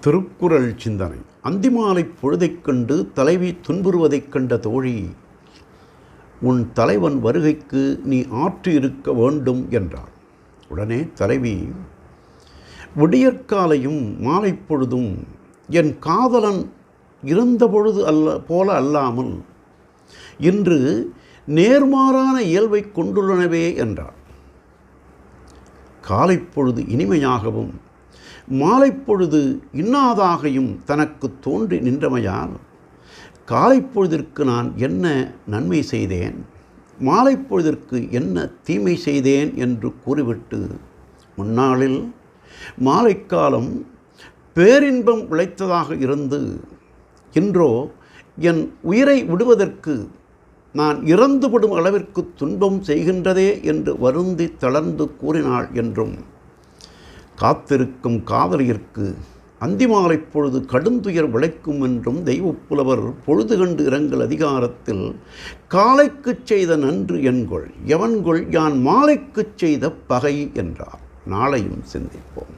திருக்குறள் சிந்தனை. அந்திமாலை பொழுதைக் கண்டு தலைவி துன்புறுவதைக் கண்ட தோழி உன் தலைவன் வருகைக்கு நீ ஆற்று இருக்க வேண்டும் என்றார் உடனே தலைவி விடியற்காலையும் மாலை பொழுதும் என் காதலன் இருந்த பொழுது அல்ல போல அல்லாமல் இன்று நேர்மாறான இயல்பை கொண்டுள்ளனவே என்றார் காலை பொழுது இனிமையாகவும் மாலை பொழுது இன்னாதாகையும் தனக்கு தோன்றி நின்றமையால் காலை பொழுதிற்கு நான் என்ன நன்மை செய்தேன்? மாலை பொழுதிற்கு என்ன தீமை செய்தேன் என்று கூறிவிட்டு முன்னாளில் மாலைக்காலம் பேரின்பம் விளைத்ததாக இருந்து இன்றோ என் உயிரை விடுவதற்கு நான் இறந்துவிடும் அளவிற்கு துன்பம் செய்கின்றதே என்று வருந்தி தளர்ந்து கூறினாள் என்றும் காத்திருக்கும் காதலியர்க்கு அந்திமாலை பொழுது கடுந்துயர் விளைக்கும் என்றும் தெய்வப்புலவர் பொழுது கண்டு இரங்கல் அதிகாரத்தில் காலைக்குச் செய்த நன்று என்கொள் எவன்கொள் யான் மாலைக்குச் செய்த பகை என்றார். நாளையும் சிந்திப்போம்.